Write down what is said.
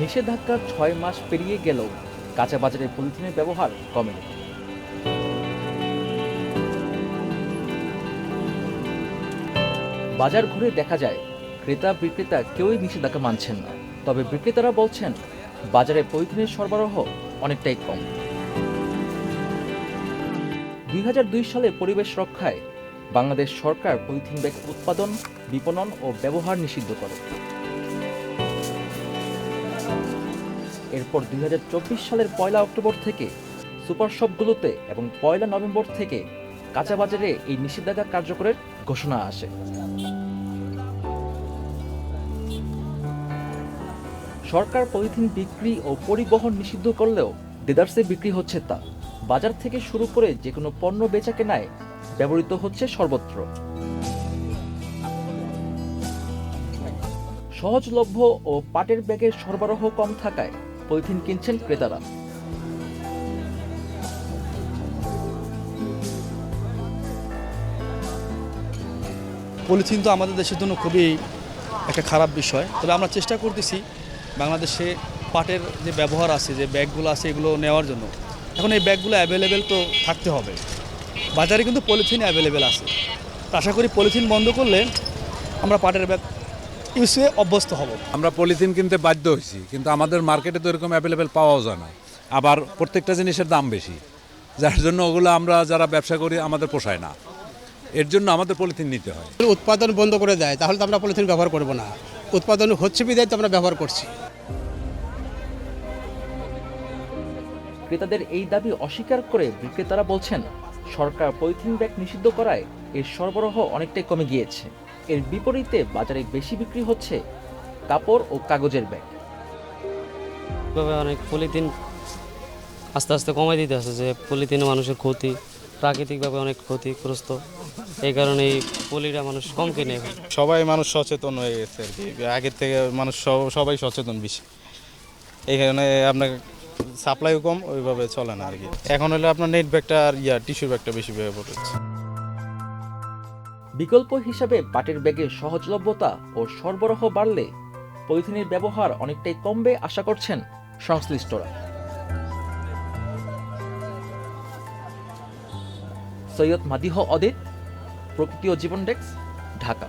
নিষেধাজ্ঞার ছয় মাস পেরিয়ে গেলেও কাঁচা বাজারে পলিথিনের ব্যবহার কমেনি। বাজার ঘুরে দেখা যায়, ক্রেতা বিক্রেতা কেউই নিষেধাজ্ঞা মানছেন না। তবে বিক্রেতারা বলছেন, বাজারে পলিথিনের সরবরাহ অনেকটাই কম। দুই হাজার দুই সালে পরিবেশ রক্ষায় বাংলাদেশ সরকার পলিথিন ব্যাগ উৎপাদন, বিপণন ও ব্যবহার নিষিদ্ধ করে। এরপর দুই হাজার চব্বিশ সালের পয়লা অক্টোবর থেকে সুপার শপগুলোতে এবং পয়লা নভেম্বর থেকে কাঁচা বাজারে এই নিষেধাজ্ঞা কার্যকরের ঘোষণা আসে। সরকার পলিথিন বিক্রি ও পরিবহন নিষিদ্ধ করলেও দেদার্সে বিক্রি হচ্ছে তা। বাজার থেকে শুরু করে যে কোনো পণ্য বেচা কেনায় ব্যবহৃত হচ্ছে সর্বত্র। সহজলভ্য ও পাটের ব্যাগের সরবরাহ কম থাকায় পলিথিন কিনছেন ক্রেতারা। পলিথিন তো আমাদের দেশের জন্য খুবই একটা খারাপ বিষয়। তবে আমরা চেষ্টা করতেছি বাংলাদেশে পাটের যে ব্যবহার আছে, যে ব্যাগগুলো আছে, এগুলো নেওয়ার জন্য। এখন এই ব্যাগগুলো অ্যাভেলেবেল তো থাকতে হবে। বাজারে কিন্তু পলিথিন অ্যাভেলেবেল আছে। আশা করি পলিথিন বন্ধ করলে আমরা পাটের ব্যাগ ইউজে অভ্যস্ত হব। আমরা পলিথিন কিনতে বাধ্য হয়েছি কিন্তু আমাদের মার্কেটে তো এরকম অ্যাভেলেবেল পাওয়াও যায় না। আবার প্রত্যেকটা জিনিসের দাম বেশি যার জন্য ওগুলো আমরা যারা ব্যবসা করি আমাদের পোষায় না। এর জন্য আমাদের পলিথিন নিতে হয়। উৎপাদন বন্ধ করে দেয় তাহলে তো আমরা পলিথিন ব্যবহার করব না। উৎপাদন হচ্ছে বিদায় তো আমরা ব্যবহার করছি। ক্রেতাদের এই দাবি অস্বীকার করে বিক্রেতারা বলছেন সরকার পলিথিন ব্যাগ নিষিদ্ধ করায় এর সরবরাহ অনেকটাই কমে গিয়েছে। এর বিপরীতে বাজারে বেশি বিক্রি হচ্ছে কাপড় ও কাগজের ব্যাগ। এভাবে অনেক পলিথিন আস্তে আস্তে কমাই দিতে আছে যে পলিথিনে মানুষের ক্ষতি প্রাকৃতিকভাবে অনেক ক্ষতিগ্রস্ত। এই কারণে এই পলিটা মানুষ কম কিনে সবাই মানুষ সচেতন হয়ে গেছে আর কি। আগের থেকে মানুষ সব- সবাই সচেতন বেশি। এই কারণে আপনার সাপ্লাইও কম ওইভাবে চলে না আর কি। এখন হলো আপনার নেট ব্যাগটা আর ইয়া টিস্যুর ব্যাগটা বেশি ব্যবহার হচ্ছে বিকল্প হিসাবে পাটের ব্যাগের সহজলভ্যতা ও সরবরাহ বাড়লে পলিথিনের ব্যবহার অনেকটাই কমবে আশা করছেন সংশ্লিষ্টরা। সৈয়দ মাদিহ অদিত, প্রকৃতি ও জীবন ডেস্ক, ঢাকা।